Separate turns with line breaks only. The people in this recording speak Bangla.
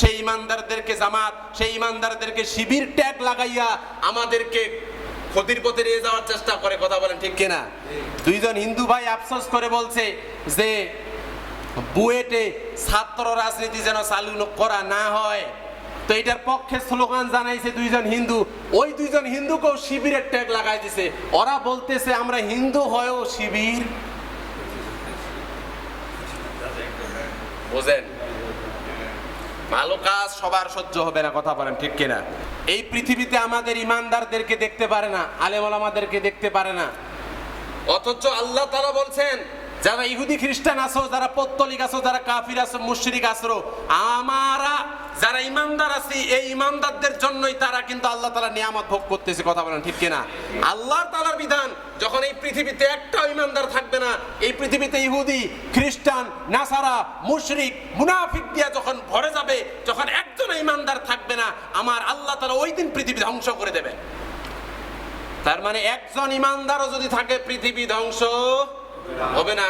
সেই ইমানদারদেরকে জামাত, সেই ইমানদারদেরকে শিবির ট্যাগ লাগাইয়া আমাদেরকে ক্ষতির পথে নিয়ে যাওয়ার চেষ্টা করে, কথা বলেন ঠিক কিনা? দুইজন হিন্দু ভাই আফসোস করে বলছে যে, বুয়েটে ছাত্র রাজনীতি যেন চালু করা না হয়। তো এটার পক্ষে স্লোগান জানাইছে দুইজন হিন্দু। ওই দুইজন হিন্দুকেও শিবিরের ট্যাগ লাগাই দিছে। ওরা বলতেছে, আমরা হিন্দু হয়েও শিবির। বোঝেন? ভালো কাজ সবার সহ্য হবে না, কথা বলেন, ঠিক কিনা? এই পৃথিবীতে আমাদের ইমানদারদেরকে দেখতে পারে না আলেম আমাদেরকে দেখতে পারে না। অথচ আল্লাহ তারা বলছেন, যারা ইহুদি খ্রিস্টান আসো যারা পত্তলিক আসো যারা কাফির আছো, মুশরিক আছো, আমারা যারা ইমানদার আছি, এই ইমানদারদের জন্যই তারা কিন্তু আল্লাহ তালা নিয়ামত ভোগ করতেছে, কথা বলেন ঠিক কিনা? আল্লাহ তালার বিধান, যখন এই পৃথিবীতে একটাও ইমানদার থাকবে না, এই পৃথিবীতে ইহুদি, খ্রিস্টান, নাসারা, মুশরিক, মুনাফিক দিয়া যখন ভরে যাবে, যখন একজন ইমানদার থাকবে না, আমার আল্লাহ তালা ওই দিন পৃথিবী ধ্বংস করে দেবে। তার মানে একজন ইমানদারও যদি থাকে, পৃথিবী ধ্বংস হবে না